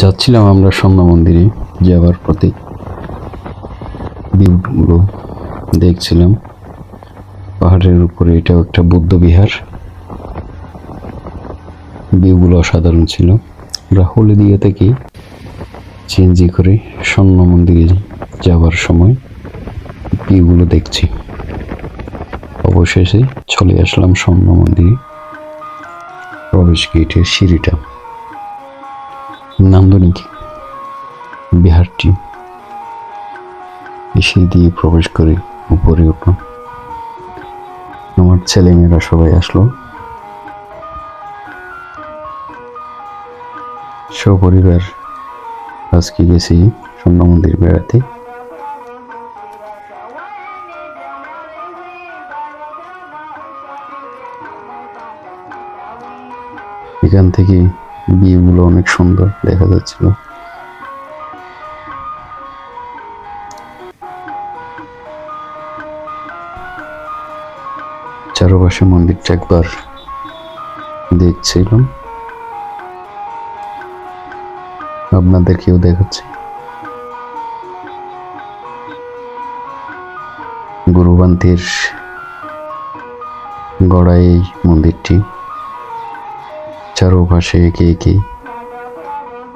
যাচ্ছিলাম আমরা সন্ধ্যা মন্দিরে যাওয়ার পথে। ভিউগুলো দেখছিলাম। পাহাড়ের উপরে এটাও একটা বুদ্ধ বিহার। ভিউগুলো অসাধারণ ছিল। আমরা হলদিয়া থেকে চেঞ্জি করে স্বর্ণ মন্দিরে যাওয়ার সময় ভিউগুলো দেখছি। অবশেষে চলে আসলাম স্বর্ণ মন্দিরে। প্রবেশ গেটের সিঁড়িটা। নান্দনিক বিহারটি এসে দিয়ে প্রবেশ করে উপরে উঠলাম আমার ছেলেমেয়েরা সবাই আসলো। সপরিবার আজকে গেছি স্বর্ণ মন্দির বেড়াতে। এখান থেকে বিয়েগুলো অনেক সুন্দর দেখা যাচ্ছিল। চারপাশে মন্দিরটা একবার দেখছিলাম। আপনাদেরকেও দেখাচ্ছি। গুরুবান্তির গড়া এই মন্দিরটি। চারপাশে একে একে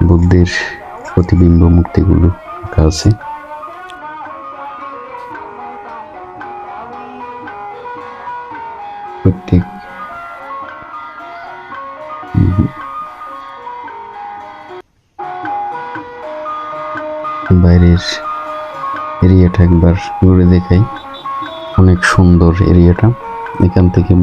বুদ্ধের প্রতিবিম্ব মূর্তিগুলো আছে। প্রত্যেক বাইরের এরিয়াটা একবার ঘুরে দেখাই। অনেক সুন্দর এরিয়াটা। এখান থেকে